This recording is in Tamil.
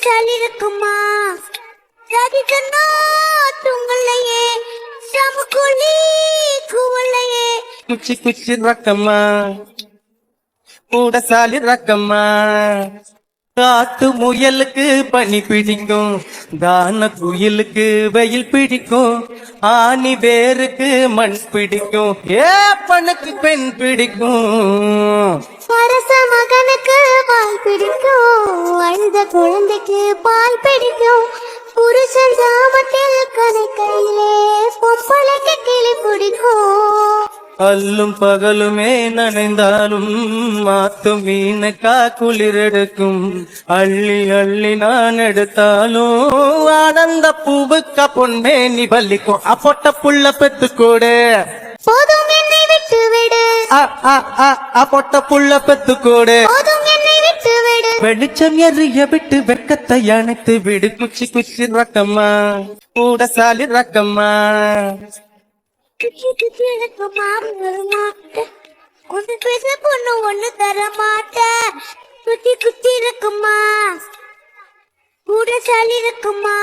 சளி இருக்குமா? ஜாதி கண்ணா தூங்கலையே. சமக்குழி கூவலையே குச்சி குச்சி ரக்கம்மா. கூட சாலி ரக்கம்மா. காட்டு முயலுக்கு பனி பிடிக்கும். தான குயிலுக்கு வெயில் பிடிக்கும். ஆணி வேருக்கு மண் பிடிக்கும். ஏ பணுக்கு பெண் பிடிக்கும். மகனுக்கு பால் பிடிக்கும். அழுத குழந்தைக்கு பால் பிடிக்கும். புருஷன் ஜாமத்தில் கதை கையிலே பொம்பளைக்கு கிளி பிடிக்கும். அல்லும் பகலுமே நனைந்தாலும் மாத்தும் மீனுக்கா குளிரெடுக்கும். அள்ளி அள்ளி நான் எடுத்தாலும் ஆனந்த பூவுக்க பொன்மே நீ பள்ளிக்கும் அப்பொட்ட புள்ள பெத்து கூடு போதும் என்னை விட்டு விடு அ, அப்பொட்ட புள்ள பெத்து கூடு வெளிச்சம் எறிய விட்டு வெக்கத்தை அணைத்து விடு குச்சி குச்சி ரக்கம்மா. கூட சாலி ரக்கம்மா. குச்சி குச்சி கொஞ்சம் பேச பொண்ணு ஒண்ணு தர மாட்டேன் குச்சி குச்சி இருக்குமா கூட சளி இருக்குமா